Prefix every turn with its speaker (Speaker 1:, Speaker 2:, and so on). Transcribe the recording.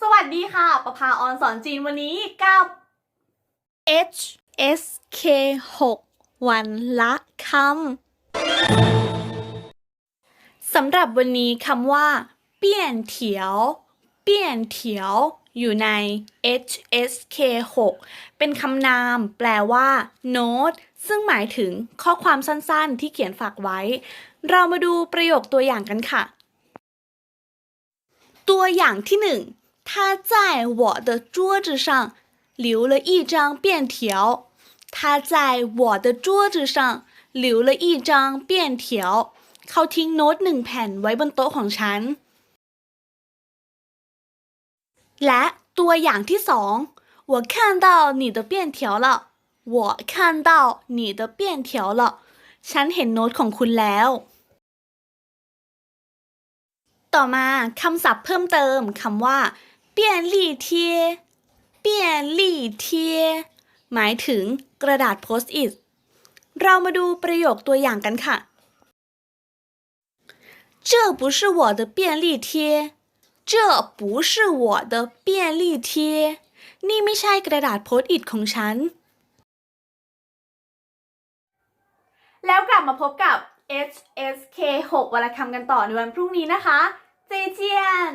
Speaker 1: สวัสดีค่ะ ประภาออนสอนจีนวันนี้กับ
Speaker 2: H S K 6วันละคำสำหรับวันนี้คำว่า เปี้ยนเถียว เปี้ยนเถียว อยู่ใน H S K 6เป็นคำนามแปลว่า โน้ต ซึ่งหมายถึงข้อความสั้นๆ ที่เขียนฝากไว้ เรามาดูประโยคตัวอย่างกันค่ะ ตัวอย่างที่หนึ่ง他在我的桌子上留了一张便条。他在我的桌子上留了一张便条。เขาทิ้งโน้ตหนึ่งแผ่นไว้บนโต๊ะของฉัน และตัวอย่างที่สอง我看到你的便条了。我看到你的便条了。ฉันเห็นโน้ตของคุณแล้ว ต่อมาคำศัพท์เพิ่มเติมคำว่า เปี้ยนลี่เทียเปี้ยนลี่เทียหมายถึงกระดาษโพสต์อิทเรามาดูประโยคตัวอย่างกันค่ะ这不是我的便利贴这不是我的便利贴นี่ไม่ใช่กระดาษโพสต์อิทของฉัน
Speaker 1: แล้วกลับมาพบกับ HSK 6วรรณคำกันต่อในวันพรุ่งนี้นะคะ เจเจียน